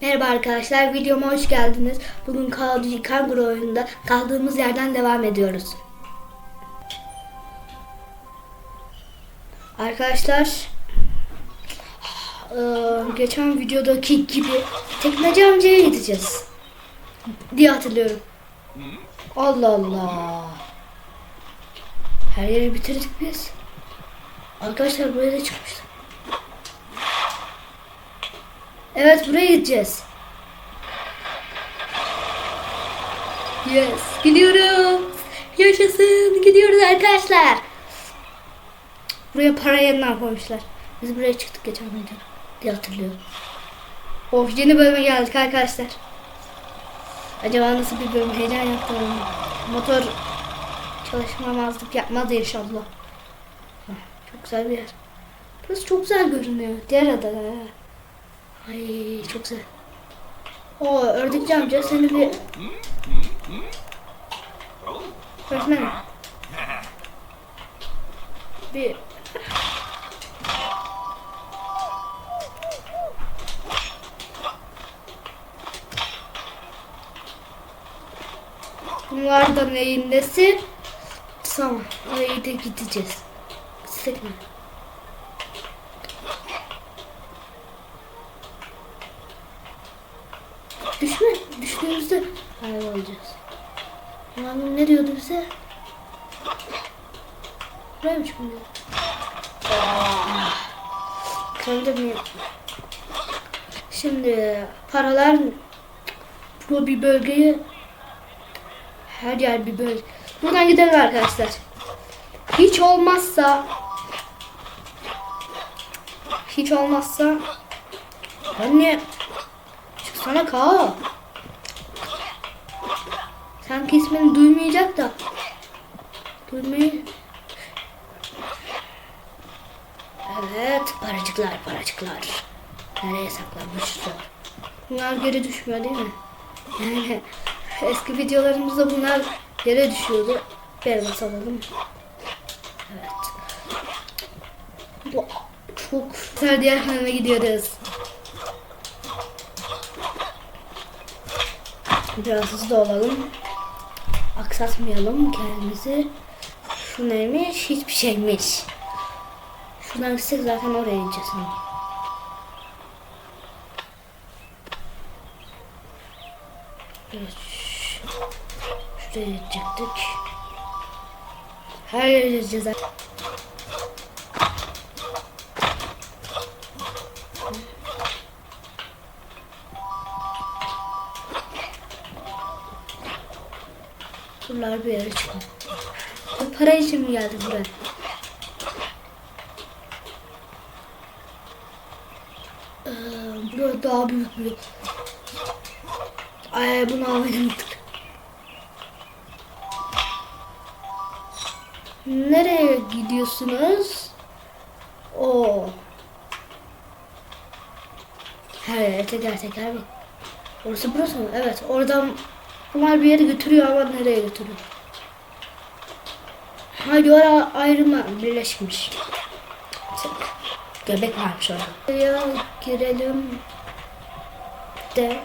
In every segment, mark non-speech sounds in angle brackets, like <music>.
Merhaba arkadaşlar, videoma hoş geldiniz. Bugün Call of Duty Kanguru oyununda kaldığımız yerden devam ediyoruz. Arkadaşlar, geçen videodaki gibi tekneci amcaya gideceğiz diye hatırlıyorum. Allah Allah. Her yeri bitirdik biz. Arkadaşlar buraya da çıkmışlar. Evet buraya gideceğiz. Yes. Gidiyoruz. Yaşasın. Gidiyoruz arkadaşlar. Buraya para yeniden koymuşlar. Biz buraya çıktık geçen video diye hatırlıyorum. Of yeni bölüme geldik arkadaşlar. Acaba nasıl bir bölüm heyecan yaptım. Motor çalışmamazlık yapmaz inşallah. Çok güzel bir yer. Burası çok güzel görünüyor. Diğer ada. Ay çok güzel. O ördekçi amca seni bir... Öğretmenim. Bir... Bunlardan neyindesin? Tamam. Oraya da gideceğiz. Gitsek Düşme. Düştüğümüzde kaybolacağız. Yani ne diyordu bize? Buraya mı çıkmıyor? Kırıldı mı? Şimdi paralar bu bir bölgeyi her yer bir bölge. Buradan gidelim arkadaşlar. Hiç olmazsa hiç olmazsa anne Çıksana Kaan. Sanki ismini duymayacak da. Duymayı... Evet, paracıklar, paracıklar. Nereye saklanmışlar? Bunlar geri düşmüyor değil mi? <laughs> Eski videolarımızda bunlar yere düşüyordu. Bir basalım. Evet. Bu çok güzel diğer gidiyoruz. Biraz hızlı olalım. Aksatmayalım kendimizi. Şu neymiş? Hiçbir şeymiş. Şuradan gitsek zaten oraya gideceğiz. Hani. Evet. Şuraya gidecektik. Her yere gideceğiz. Bunlar bir yere çıkıyor. Bu para için mi geldik buraya? Ee, burası daha büyük bir... Ay bunu almayı. Nereye gidiyorsunuz? O. Her yere teker teker bak. Orası burası mı? Evet. Oradan bunlar bir yere götürüyor ama nereye götürüyor? Haydi oraya ayrılma birleşmiş. Göbek varmış orada. Buraya girelim de.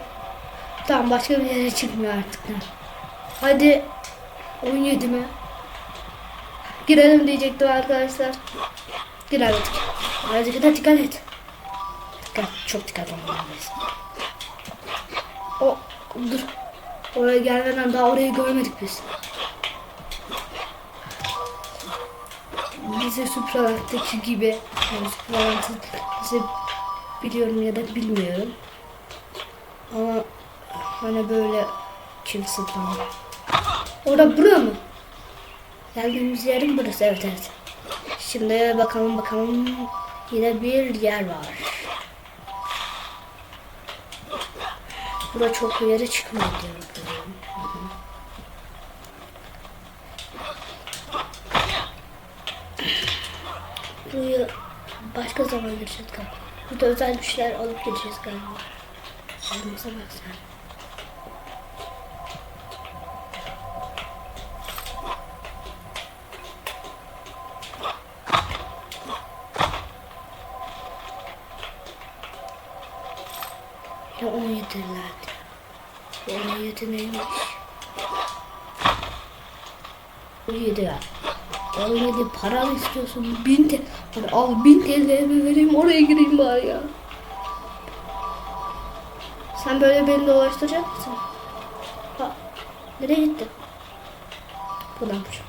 Tamam başka bir yere çıkmıyor artık. Hadi 17 mi? Girelim diyecektim arkadaşlar. Giremedik. Azıcık da dikkat et. Dikkat, çok dikkat olmalıyız. O, dur. Oraya gelmeden daha orayı görmedik biz. Bize Supralar'daki gibi yani Supralar'ın bize biliyorum ya da bilmiyorum. Ama hani böyle kimse falan. Orada bura mı? Geldiğimiz yerin burası evet evet. Şimdi bakalım bakalım yine bir yer var. Bura çok yere çıkmıyor diyorum. Buraya başka zaman gireceğiz galiba. Burada özel bir şeyler alıp gireceğiz galiba. Elimize bak sen. Ya 17'lerdi. 17 neymiş? 17 ya. 17 para mı istiyorsun? 1000 TL. Hadi al 1000 TL'mi vereyim oraya gireyim bari ya. Sen böyle beni dolaştıracak mısın? Ha, nereye gitti? Buradanmış.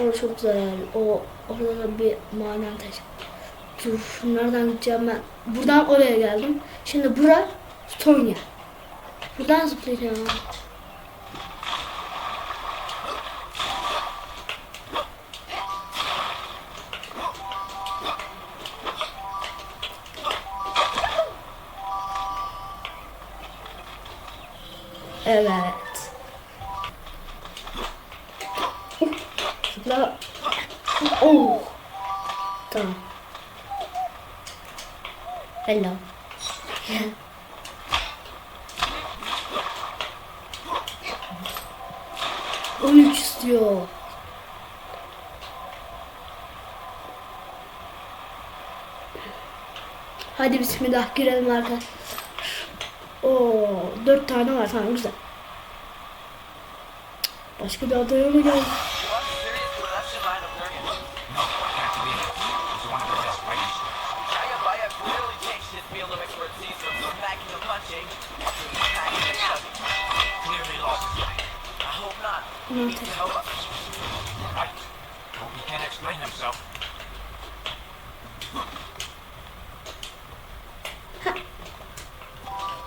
Orası çok güzel yani. O orada da bir manen taşı. Dur nereden gideceğim ben? Buradan oraya geldim. Şimdi bura Stonya. Buradan zıplayacağım. Hello. 13 istiyor. Hadi bismillah girelim arkadaşlar. Oo, 4 tane var tamam güzel. Başka bir adaya mı geldi?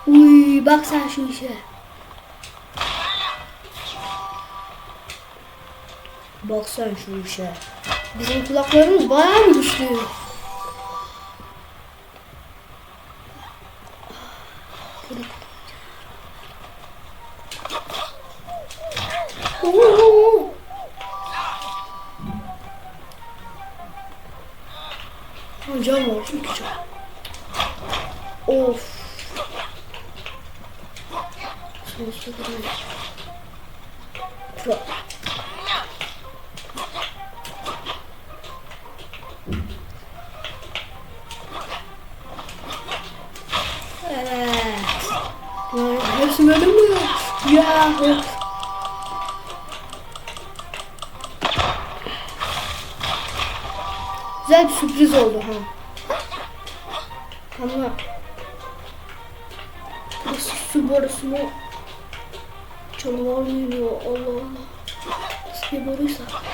Uy bak sen şu işe. Bak sen şu işe. Bizim kulaklarımız bayağı mı güçlü? Kadar. Pro. Evet. Hepsi mi? Ya. Güzel bir sürpriz oldu ha. Ama Burası su borusu mu? Canavar o? Allah Allah. Nasıl bir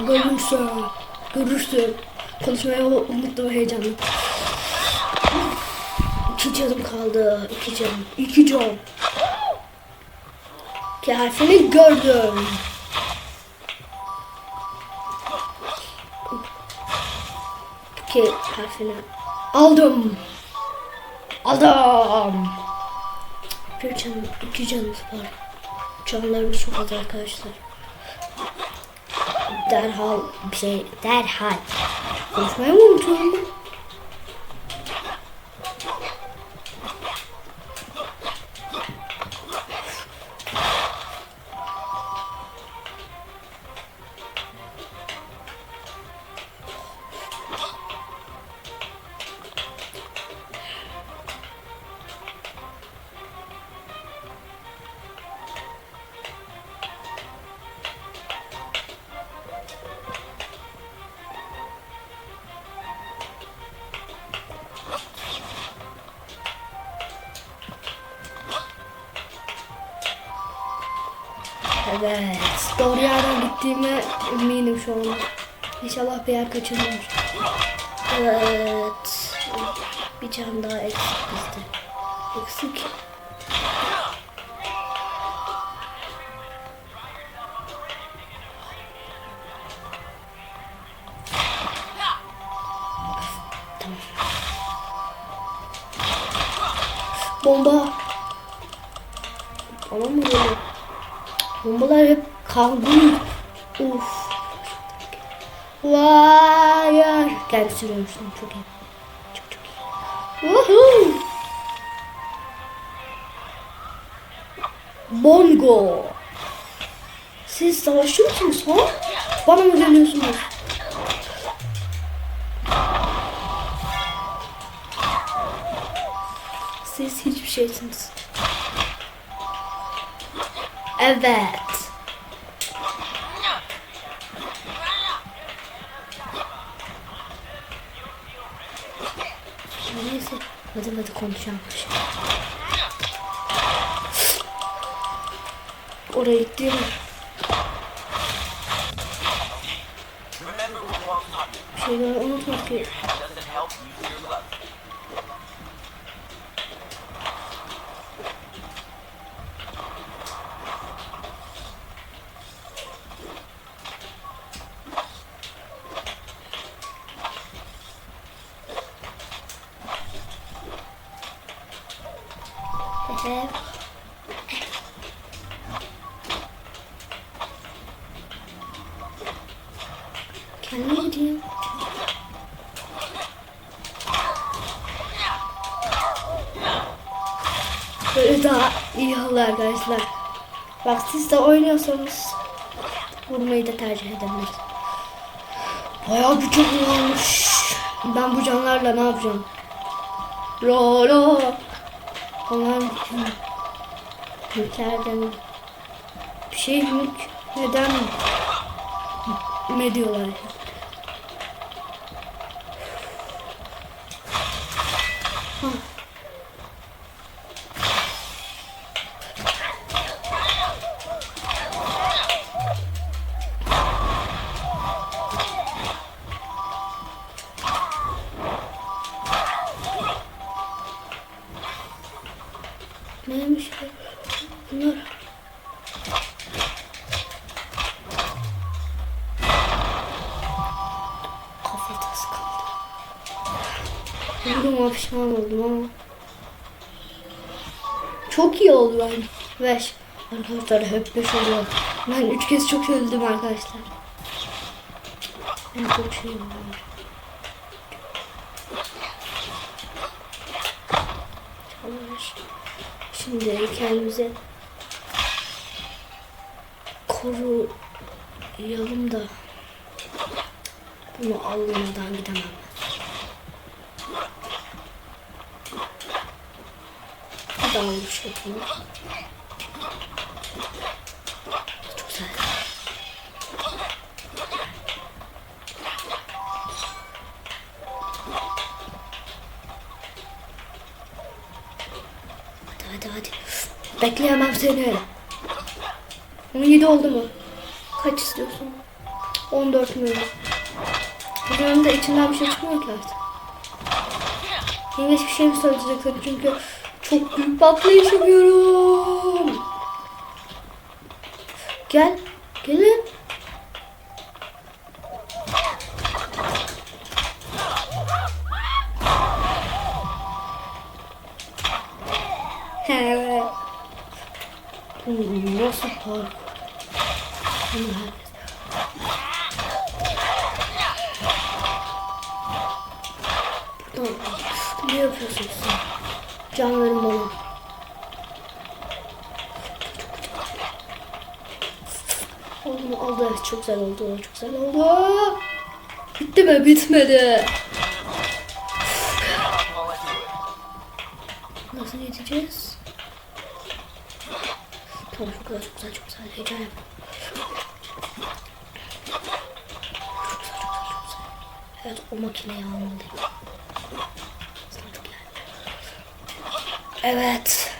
görürsün. Görürsün. Konuşmaya unuttum heyecanlı. İki canım kaldı. İki canım. İki can. İki harfini gördüm. İki harfini aldım. Aldım. Bir canım, iki canımız var. Canlarımız çok az arkadaşlar derhal bir şey derhal konuşmayı mı unutuyorum ben? Evet. Doğru yerden gittiğime eminim şu an. İnşallah bir yer kaçırmamış. Evet. Bir can daha eksik bizde. Eksik. Bomba. Bombalar hep kavga. Uf. Vay. Gel sürüyormuşsun çok iyi. Çok çok iyi. Woohoo. Bongo. Siz savaşıyor musunuz ha? Bana mı geliyorsunuz? Siz hiçbir şeysiniz. Evet. Neyse. Hadi hadi konuşalım. Oraya gitti mi? Remember who walks up. Bir şeyleri unutma ki. Bak siz de oynuyorsanız vurmayı da tercih edebiliriz. Bayağı bir can varmış. Ben bu canlarla ne yapacağım? Ro. Onlar bütün mülklerden bir şey mülk neden ne diyorlar? Hah. Neymiş bu? Bunlar. Kafatası kaldı. Vurduğuma pişman oldum ama. Çok iyi oldu ben. Beş. Arkadaşlar hep beş oluyor. Ben üç kez çok öldüm arkadaşlar. Ben çok şey oldu. Şimdi kendimize koruyalım da bunu almadan gidemem. Bir daha olmuş. Bekleyemem seni. 17 oldu mu? Kaç istiyorsun? 14 mü? Bunların da içinden bir şey çıkmıyor ki artık. Yengeç bir şey mi söyleyecekler çünkü çok büyük patlayış yapıyorum. Gel. Buradan ne yapıyorsun sen? Can verin bana. Oldu mu? Oldu. Evet, Çok güzel oldu. Çok güzel oldu. Bitti mi? Bitmedi. Nasıl yeteceğiz? Tamam çok güzel, çok güzel, çok güzel. Heyecan yap. Evet, o makineyi almalıyım. Sana çok geldi. Evet.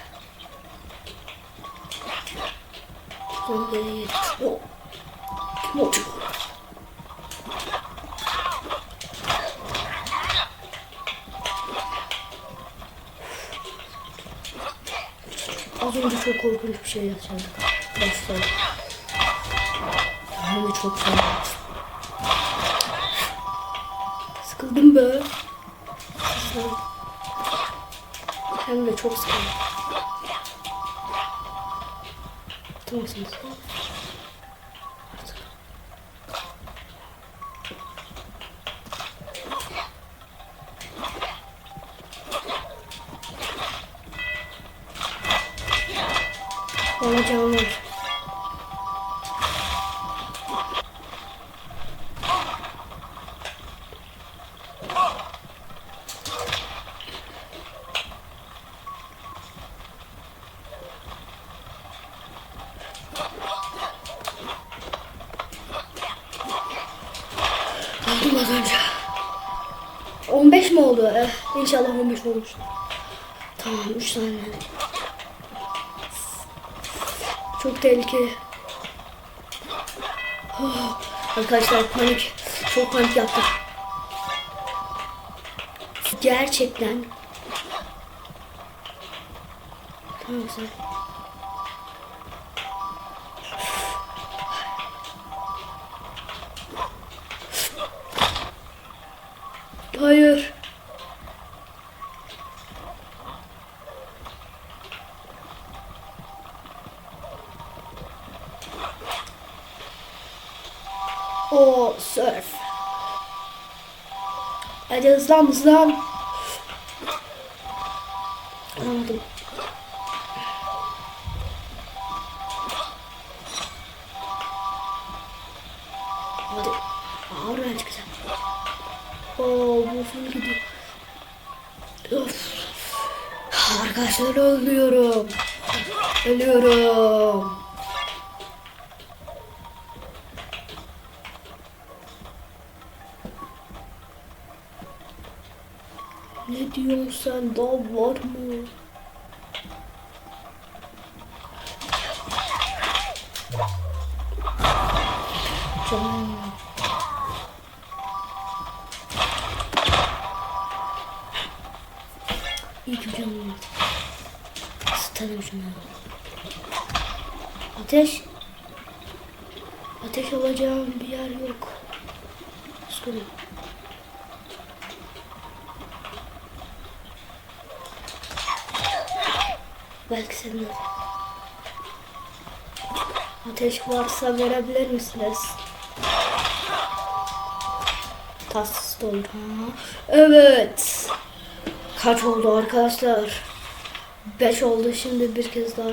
Geriye. O. Kim o? Çok korkunç bir şey yaşadık. Dostlar. De çok fena. Sıkıldım be. Hem de çok sıkıldım. Tamamsınız. Artık. Aldım az önce. 15 mi oldu? Eh, inşallah 15 olmuştur. Tamam 3 tane. Çok tehlikeli. Oh, arkadaşlar panik. Çok panik yaptım. Gerçekten. Tamam sen. Hayır. O surf. Hadi hızlan hızlan. Anladım. Ne diyorsun sen? Daha var mı? Canım. İyi ki canım var. Isıtalım şunları. Ateş alacağım bir yer yok. Sıkılım. Belki senin Ateş varsa verebilir misiniz? Tatsız ha. Evet. Kaç oldu arkadaşlar? 5 oldu şimdi bir kez daha.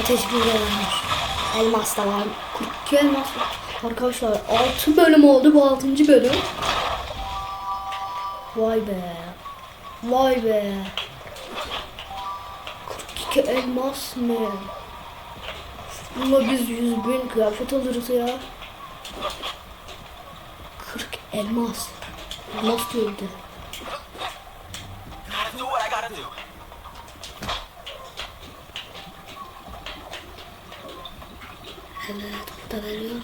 Ateş varmış. Elmas da var. 42 elmas var. Arkadaşlar 6 bölüm oldu. Bu 6. bölüm. Vay be. Vay be. 42 elmas ne? Bununla biz 100 bin kıyafet alırız ya. 40 elmas. Elmas diyordu. Bu da veriyor.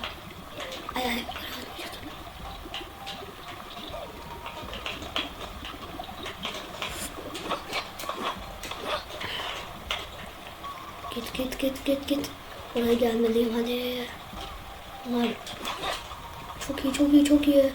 Ay ay. Git git git git git. Oraya gelmeliyim hadi. Ulan. Çok iyi çok iyi çok iyi.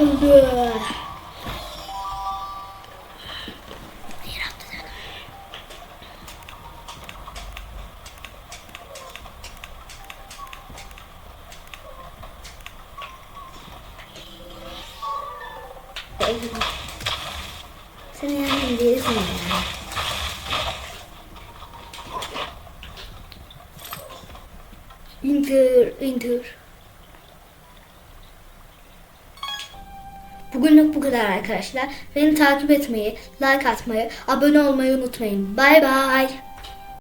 Öldü. Hayır arkadaşlar. Beni takip etmeyi, like atmayı, abone olmayı unutmayın. Bay bay.